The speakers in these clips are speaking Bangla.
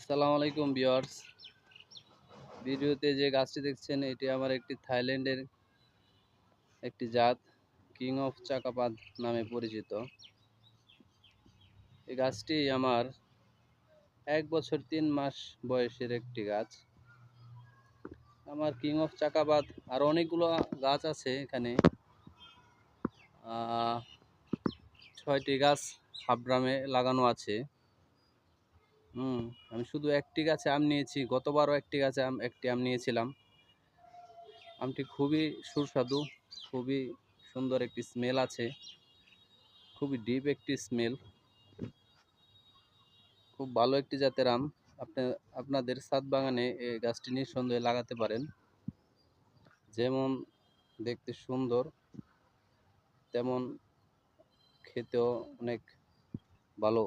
আসসালামু আলাইকুম বিয়ার্স ভিডিওতে যে গাছটি দেখছেন, এটি আমার একটি থাইল্যান্ডের একটি জাত, কিং অফ চাকাপাত নামে পরিচিত। এই গাছটি আমার এক বছর তিন মাস বয়সের একটি গাছ। আমার কিং অফ চাকাপাত আর অনেকগুলো গাছ আছে এখানে। ছয়টি গাছ হাবড্রামে লাগানো আছে। হুম, আমি শুধু একটি গাছে আম নিয়েছি, গতবারও একটি গাছে আম, একটি আম নিয়েছিলাম। আমটি খুবই সুস্বাদু, খুবই সুন্দর একটি স্মেল আছে, খুবই ডিপ একটি স্মেল খুব ভালো একটি জাতের আম, আপনি, আপনাদের ছাদ বাগানে গাছটি নিঃসন্দেহে লাগাতে পারেন। যেমন দেখতে সুন্দর, তেমন খেতেও অনেক ভালো,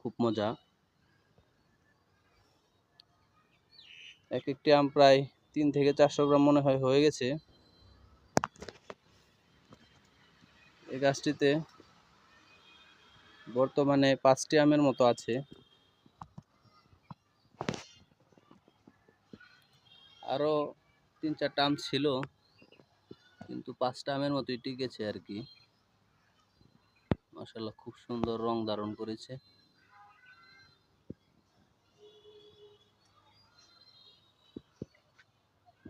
খুব মজা। এক একটি আম প্রায় তিন থেকে চারশো গ্রাম মনে হয় হয়ে গেছে। এই গাছটিতে বর্তমানে পাঁচটি আমের মতো আছে। আরও তিন চারটা আম ছিল, কিন্তু পাঁচটা আমের মতোই টিকেছে আর কি। মাসাল্লাহ খুব সুন্দর রং ধারণ করেছে।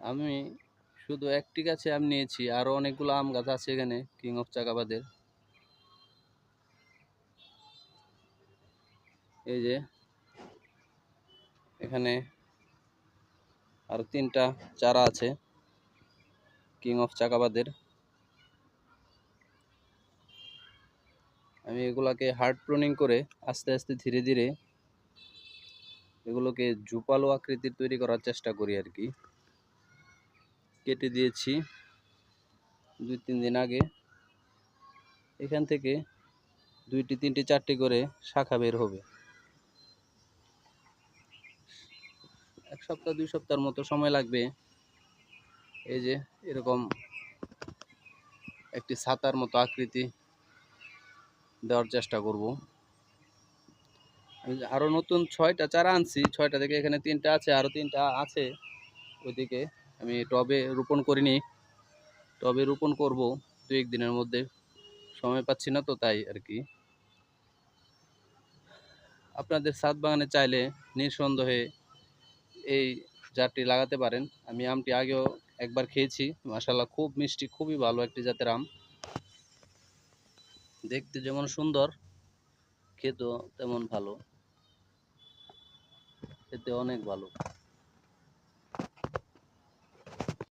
আমি শুধু একটি গাছে আম নিয়েছি, আরও অনেকগুলো আম গাছ আছে এখানে কিং অফ চাকাবাদের এই যে, এখানে আর তিনটা চারা আছে কিং অফ চাকাবাদের আমি এগুলাকে হার্ড প্রনিং করে আস্তে আস্তে ধীরে ধীরে এগুলোকে ঝুপালো আকৃতির তৈরি করার চেষ্টা করি আর কি। কেটে দিয়েছি দুই, তিন দিন আগে। এখান থেকে দুইটি, তিনটি, চারটি করে শাখা বের হবে। এক সপ্তাহ, দুই সপ্তাহের মতো সময় লাগবে। এই যে এরকম একটি ছাতার মতো আকৃতি দেওয়ার চেষ্টা করব। আরও নতুন ছয়টা চারা আনছি, ছয়টা থেকে এখানে তিনটা আছে আরও তিনটা আছে। ওইদিকে আমি টবে রোপণ করিনি। টবে রোপণ করব দু এক দিনের মধ্যে। সময় পাচ্ছি না তো তাই আর কি। আপনাদের ছাদ বাগানে চাইলে নিঃসন্দেহে এই জাতটি লাগাতে পারেন। আমি আমটি আগেও একবার খেয়েছি। মাসাল্লাহ খুব মিষ্টি, খুবই ভালো একটি জাতের আম। দেখতে যেমন সুন্দর, খেতেও তেমন ভালো। খেতে অনেক ভালো।